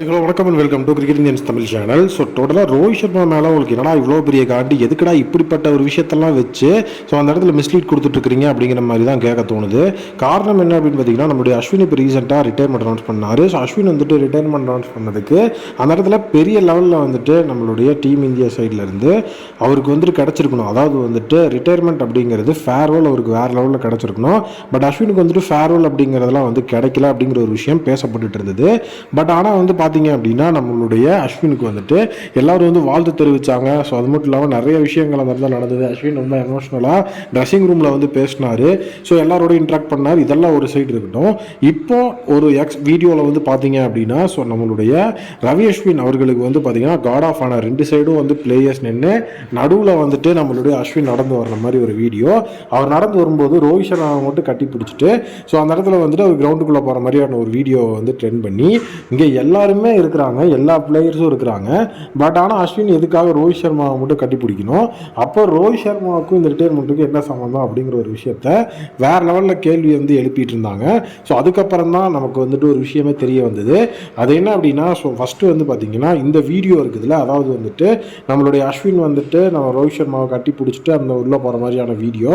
Hello வணக்கம் and welcome to cricket Indians Tamil channel so டோட்டலாக ரோஹித் சர்மா மேலே உங்களுக்கு என்னடா இவ்வளோ பெரிய காண்டி எதுக்கடா இப்படிப்பட்ட ஒரு விஷயத்தெல்லாம் வச்சு ஸோ அந்த இடத்துல மிஸ்லீட் கொடுத்துட்ருக்கீங்க அப்படிங்கிற மாதிரி தான் கேட்க தோணுது. காரணம் என்ன அப்படின்னு பார்த்தீங்கன்னா நம்மளுடைய அஸ்வின் இப்போ ரீசெண்டாக ரிட்டைர்மெண்ட் அனௌன்ஸ் பண்ணார். ஸோ அஸ்வின் வந்துட்டு ரிட்டைர்மெண்ட் அனௌன்ஸ் பண்ணதுக்கு அந்த இடத்துல பெரிய லெவலில் வந்துட்டு நம்மளுடைய டீம் இந்தியா சைடில் இருந்து அவருக்கு வந்துட்டு கிடச்சிருக்கணும். அதாவது வந்துட்டு ரிட்டைர்மெண்ட் அப்படிங்கிறது ஃபேர்வெல் அவருக்கு வேறு லெவலில் கிடச்சிருக்கணும். பட் அஸ்வினுக்கு வந்துட்டு ஃபேர்வெல் அப்படிங்கிறதெல்லாம் வந்து கிடைக்கல அப்படிங்கிற ஒரு விஷயம் பேசப்பட்டுட்டு இருந்தது. பட் ஆனால் வந்து பார்த்தீங்க அப்படின்னா நம்மளுடைய அஸ்வினுக்கு வந்துட்டு எல்லாரும் வந்து வாழ்த்து தெரிவித்தாங்க ஸோ அது மட்டும் இல்லாமல் நிறைய விஷயங்கள் அந்த இடத்துல நடந்தது. அஸ்வின் ரொம்ப எமோஷ்னலாக ட்ரெஸ்ஸிங் ரூமில் வந்து பேசினார். ஸோ எல்லாரோட இன்ட்ராக்ட் பண்ணார். இதெல்லாம் ஒரு சைடு இருக்கட்டும். இப்போ ஒரு எக்ஸ் வீடியோவில் வந்து பார்த்தீங்க அப்படின்னா ஸோ நம்மளுடைய ரவி அஸ்வின் அவர்களுக்கு வந்து பார்த்தீங்கன்னா காட் ஆஃப் ஆனர் ரெண்டு சைடும் வந்து பிளேயர்ஸ் நின்று நடுவில் வந்துட்டு நம்மளுடைய அஸ்வின் நடந்து வர்ற மாதிரி ஒரு வீடியோ அவர் நடந்து வரும்போது ரோஹித் சர்மாவை மட்டும் கட்டி பிடிச்சிட்டு ஸோ அந்த இடத்துல வந்துட்டு அவர் கிரவுண்டுக்குள்ளே போகிற மாதிரியான ஒரு வீடியோவை வந்து ட்ரெண்ட் பண்ணி இங்கே எல்லாருமே இருக்கிறாங்க எல்லா பிளேயர்ஸும் இருக்கிறாங்க. பட் ஆனால் அஸ்வின் எதுக்காக ரோஹித் சர்மாவை மட்டும் கட்டி பிடிக்கணும்? அப்போ ரோஹித் சர்மாவுக்கும் இந்த ரிட்டையர்மெண்ட்டுக்கும் என்ன சம்மந்தம் அப்படிங்கிற ஒரு விஷயத்த வேற லெவலில் கேள்வி வந்து எழுப்பிட்டு இருந்தாங்க. ஸோ அதுக்கப்புறம் தான் நமக்கு வந்துட்டு ஒரு விஷயமே தெரிய வந்தது. அது என்ன அப்படின்னா ஸோ ஃபஸ்ட்டு வந்து பார்த்தீங்கன்னா இந்த வீடியோ இருக்குதுல்ல அதாவது வந்துட்டு நம்மளுடைய அஸ்வின் வந்துட்டு நம்ம ரோஹித் சர்மாவை கட்டி பிடிச்சிட்டு அந்த உள்ளே போகிற மாதிரியான வீடியோ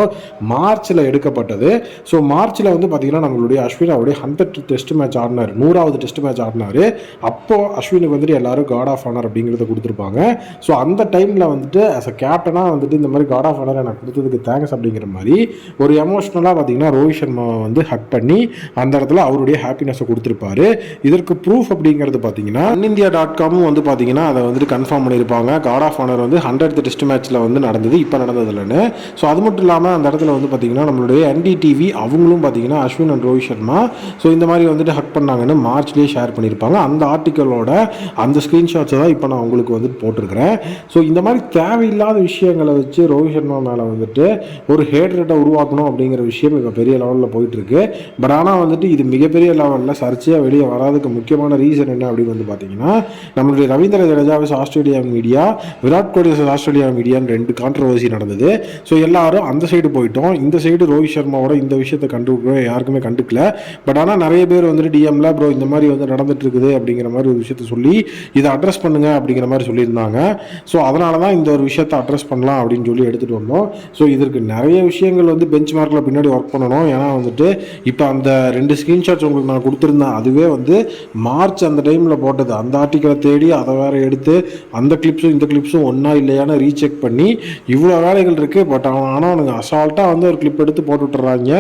மார்ச்சில் எடுக்கப்பட்டது. ஸோ மார்ச்சில் வந்து பார்த்தீங்கன்னா நம்மளுடைய அஸ்வின் அவருடைய ஹண்ட்ரட் டெஸ்ட் மேட்ச் ஆடினார். நூறாவது டெஸ்ட் மேட்ச் ஆடினார். அப்போது அஸ்வினுக்கு வந்துட்டு எல்லாரும் காட் ஆஃப் ஆனர் அப்படிங்கிறத கொடுத்துருப்பாங்க. ஸோ அந்த டைமில் வந்துட்டு அஸ் அ கேப்டனாக வந்துட்டு இந்த மாதிரி காட் ஆஃப் ஆனர் எனக்கு கொடுத்ததுக்கு தேங்க்ஸ் அப்படிங்கிற மாதிரி ஒரு எமோஷ்னலாக பார்த்தீங்கன்னா ரோஹித் சர்மாவை வந்து ஹக் பண்ணி அந்த இடத்துல அவருடைய ஹாப்பினஸை கொடுத்துருப்பாரு. இதற்கு ப்ரூஃப் அப்படிங்கிறது பார்த்தீங்கன்னா இந்தியா டாட் காமும் வந்து பார்த்தீங்கன்னா அதை வந்துட்டு கன்ஃபார்ம் பண்ணியிருப்பாங்க. காட் ஆஃப் ஆனர் வந்து ஹண்ட்ரட் டெஸ்ட் மேட்ச்சில் வந்து நடந்தது இப்போ நடந்ததில்லைன்னு. ஸோ அது மட்டும் இல்லாமல் அந்த இடத்துல வந்து பார்த்தீங்கன்னா நம்மளுடைய என்டிடிவி அவங்களும் பார்த்தீங்கன்னா அஸ்வின் அண்ட் ரோஹித் சர்மா. ஸோ இந்த மாதிரி வந்துட்டு ஹக் பண்ணாங்கன்னு மார்ச்லேயே ஷேர் பண்ணியிருப்பாங்க. அந்த ஆர்டிக்கலோட அந்த ஸ்க்ரீன்ஷாட்ஸை தான் இப்போ நான் உங்களுக்கு வந்துட்டு போட்டிருக்கிறேன். ஸோ இந்த மாதிரி தேவையில்லாத விஷயங்களை வச்சு ரோஹித் சர்மா மேலே வந்துட்டு ஒரு ஹேட் ரேட்டை உருவாக்கணும் அப்படிங்கிற விஷயம் இப்போ பெரிய லெவலில் போயிட்டுருக்கு. பட் ஆனால் வந்துட்டு இது மிகப்பெரிய லெவலில் சர்ச்சையாக வெளியே வராதுக்கு முக்கியமான ரீசன் என்ன அப்படின்னு வந்து பார்த்தீங்கன்னா நம்மளுடைய Ravindra Jadeja vs Australia media Virat Kohli vs Australia மீடியான்னு ரெண்டு கான்ட்ரவர்சி நடந்தது. ஸோ எல்லாரும் அந்த சைடு போயிட்டோம். இந்த சைடு ரோஹித் சர்மாவோட இந்த விஷயத்தை கண்டுக்க யாருக்குமே கண்டுக்கல. பட் ஆனால் நிறைய பேர் வந்துட்டு டிஎம்ல ப்ரோ இந்த மாதிரி வந்து நடந்துட்டு இருக்குது அப்படிங்கிற மாதிரி ஒரு விஷயத்த சொல்லி இதை அட்ரஸ் பண்ணுங்க அப்படிங்கிற மாதிரி சொல்லியிருந்தாங்க. ஸோ அதனால தான் இந்த ஒரு விஷயத்தை அட்ரஸ் பண்ணலாம் அப்படின்னு சொல்லி எடுத்துகிட்டு வந்தோம். ஸோ இதற்கு நிறைய விஷயங்கள் வந்து பெஞ்ச் மார்க்கில் பின்னாடி ஒர்க் பண்ணணும். ஏன்னா வந்துட்டு இப்போ அந்த ரெண்டு ஸ்க்ரீன்ஷாட்ஸ் உங்களுக்கு நான் கொடுத்துருந்தேன். அதுவே வந்து மார்ச் அந்த டைமில் போட்டது. அந்த ஆர்டிக்கலை தேடி அதை வேறு எடுத்து அந்த கிளிப்ஸும் இந்த கிளிப்ஸும் ஒன்றா இல்லையான்னு ரீசெக் பண்ணி இவ்வளோ வேலைகள் இருக்குது பட் அவன் ஆனால் அவனுங்க அசால்ட்டாக வந்து ஒரு கிளிப் எடுத்து போட்டு விட்டுறாங்க.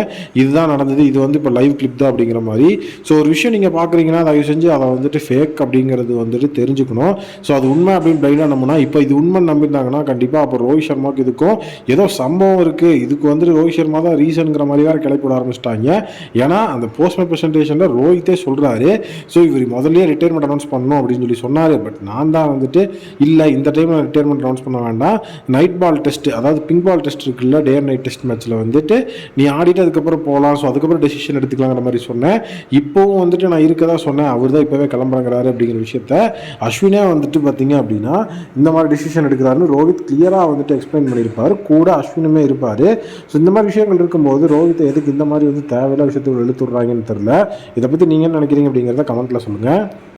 இதுதான் நடந்தது. இது வந்து இப்போ லைவ் கிளிப் தான் அப்படிங்கிற மாதிரி. ஸோ ஒரு விஷயம் நீங்கள் பார்க்குறீங்கன்னா தயவு செஞ்சு அதை வந்துட்டு ஃபேக் அப்படிங்கிறது வந்துட்டு தெரிஞ்சுக்கணும். ஸோ அது உண்மை அப்படின்னு பிளைண்டாக நம்பினா இப்போ இது உண்மை நம்பியிருந்தாங்கன்னா கண்டிப்பாக அப்போ ரோஹித் சர்மாவுக்கு இதுக்கும் ஏதோ சம்பவம் இருக்குது இதுக்கு வந்து ரோஹித் சர்மா தான் ரீசனுங்கிற மாதிரி வேறு கிளப்பி விட ஆரம்பிச்சிட்டாங்க. ஏன்னா அந்த போஸ்ட்மே ப்ரெசன்டேஷனில் ரோஹித்தே சொல்கிறாரு ஸோ இவர் முதல்லயே ரிட்டைர்மெண்ட் அனௌன்ஸ் பண்ணணும் அப்படின்னு சொல்லி சொன்னார். பட் நான் தான் வந்துட்டு இல்லை இந்த டைமில் ரிட்டைர்மெண்ட் அனௌன்ஸ் பண்ண வேண்டாம். நைட் பால் டெஸ்ட் அதாவது பிங்க் பால் டெஸ்ட் இருக்குல்ல டே அண்ட் நைட் டெஸ்ட் மேட்ச்சில் வந்துட்டு நீ ஆடிட்டு அதுக்கப்புறம் போகலாம் ஸோ அதுக்கப்புறம் டெசிஷன் எடுத்துக்கலாங்கிற மாதிரி சொன்னேன். இப்போவும் வந்துட்டு நான் இருக்கதா சொன்னேன். அவர் தான் இப்போவே கிளம்புறாங்க கிளம்புறாங்கிறாரு அப்படிங்கிற விஷயத்த அஸ்வினே வந்துட்டு பார்த்தீங்க அப்படின்னா இந்த மாதிரி டிசிஷன் எடுக்கிறாருன்னு ரோஹித் கிளியராக வந்துட்டு எக்ஸ்பிளைன் பண்ணியிருப்பார். கூட அஸ்வினுமே இருப்பார். ஸோ இந்த மாதிரி விஷயங்கள் இருக்கும்போது ரோஹித் எதுக்கு இந்த மாதிரி வந்து தேவையில்லாத விஷயத்தை எழுத்துடுறாங்கன்னு தெரில இதை பற்றி நீங்கள் என்ன நினைக்கிறீங்க அப்படிங்கிறத கமெண்ட்டில் சொல்லுங்கள்